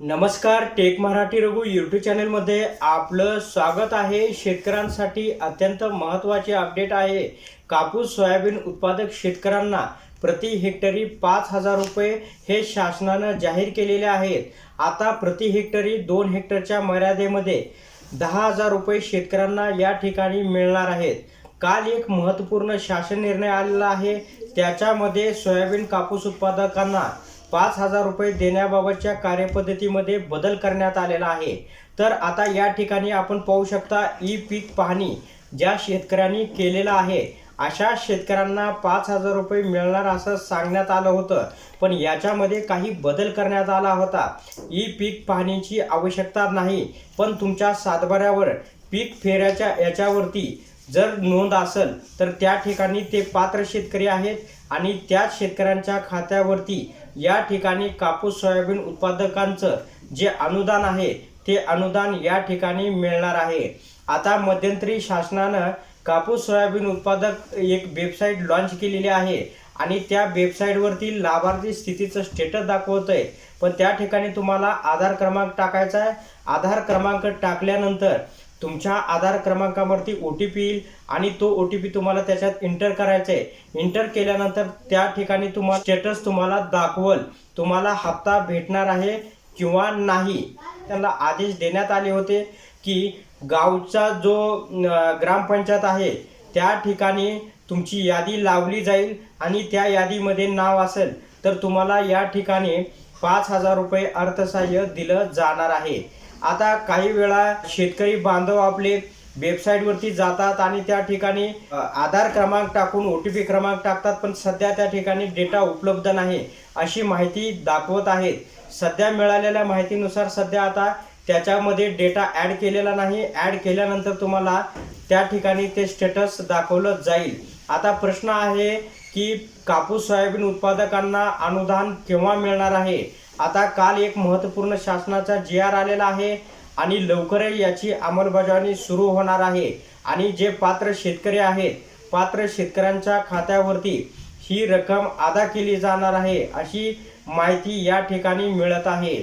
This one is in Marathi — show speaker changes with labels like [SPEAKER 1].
[SPEAKER 1] नमस्कार टेक मराठी रघु यूट्यूब चॅनलमध्ये आपलं स्वागत आहे. शेतकऱ्यांसाठी अत्यंत महत्त्वाचे अपडेट आहे. कापूस सोयाबीन उत्पादक शेतकऱ्यांना प्रति हेक्टरी पाच हजार रुपये हे शासनानं जाहीर केलेले आहेत. आता प्रति हेक्टरी दोन हेक्टरच्या मर्यादेमध्ये दहा हजार रुपये शेतकऱ्यांना या ठिकाणी मिळणार आहेत. काल एक महत्त्वपूर्ण शासन निर्णय आलेला आहे. त्याच्यामध्ये सोयाबीन कापूस उत्पादकांना पाच हजार रुपये देण्याबाबतच्या कार्यपद्धतीमध्ये बदल करण्यात आलेला आहे. तर आता या ठिकाणी आपण पाहू शकता ई पीक पाहणी ज्या शेतकऱ्यांनी केलेला आहे. अशा शेतकऱ्यांना पाच हजार रुपये मिळणार असं सांगण्यात आलं होतं. पण याच्यामध्ये काही बदल करण्यात आला होता. ई पीक पाहणीची आवश्यकता नाही. पण तुमच्या सातबाऱ्यावर पीक फेऱ्याच्या याच्यावरती जर नोंद असेल तर त्या ठिकाणी ते पात्र शेतकरी आहेत आणि त्याच शेतकऱ्यांच्या खात्यावरती या ठिकाणी कापूस सोयाबीन उत्पादकांचं जे अनुदान आहे ते अनुदान या ठिकाणी मिळणार आहे. आता मध्यंतरी शासनानं कापूस सोयाबीन उत्पादक एक वेबसाईट लॉन्च केलेली आहे आणि त्या वेबसाईटवरती लाभार्थी स्थितीचं स्टेटस दाखवत आहे पण त्या ठिकाणी तुम्हाला आधार क्रमांक टाकायचा आहे. आधार क्रमांक टाकल्यानंतर तुमच्या आधार क्रमांकावरती ओ टी पी येईल आणि तो ओ टी पी तुम्हाला त्याच्यात इंटर करायचा आहे. इंटर केल्यानंतर त्या ठिकाणी तुम्हाला स्टेटस तुम्हाला दाखवल. तुम्हाला हप्ता भेटणार आहे किंवा नाही. त्यांना आदेश देण्यात आले होते की गावचा जो ग्रामपंचायत आहे त्या ठिकाणी तुमची यादी लावली जाईल आणि त्या यादीमध्ये नाव असेल तर तुम्हाला या ठिकाणी पाच हजार रुपये अर्थसहाय्य दिलं जाणार आहे. आता काही वेळा शेतकरी बांधव आपले वेबसाईटवरती जातात आणि त्या ठिकाणी आधार क्रमांक टाकून ओ टी पी क्रमांक टाकतात पण सध्या त्या ठिकाणी डेटा उपलब्ध नाही अशी माहिती दाखवत आहेत. सध्या मिळालेल्या माहितीनुसार सध्या आता त्याच्यामध्ये डेटा ॲड केलेला नाही. ॲड केल्यानंतर तुम्हाला त्या ठिकाणी ते स्टेटस दाखवलं जाईल. आता प्रश्न आहे की कापूस सोयाबीन उत्पादकांना अनुदान केव्हा मिळणार आहे? आता काल एक महत्त्वपूर्ण शासनाचा जी आर आलेला आहे आणि लवकरच याची अंमलबजावणी सुरू होणार आहे. आणि जे पात्र शेतकरी आहेत पात्र शेतकऱ्यांच्या खात्यावरती ही रक्कम अदा केली जाणार आहे अशी माहिती या ठिकाणी मिळत आहे.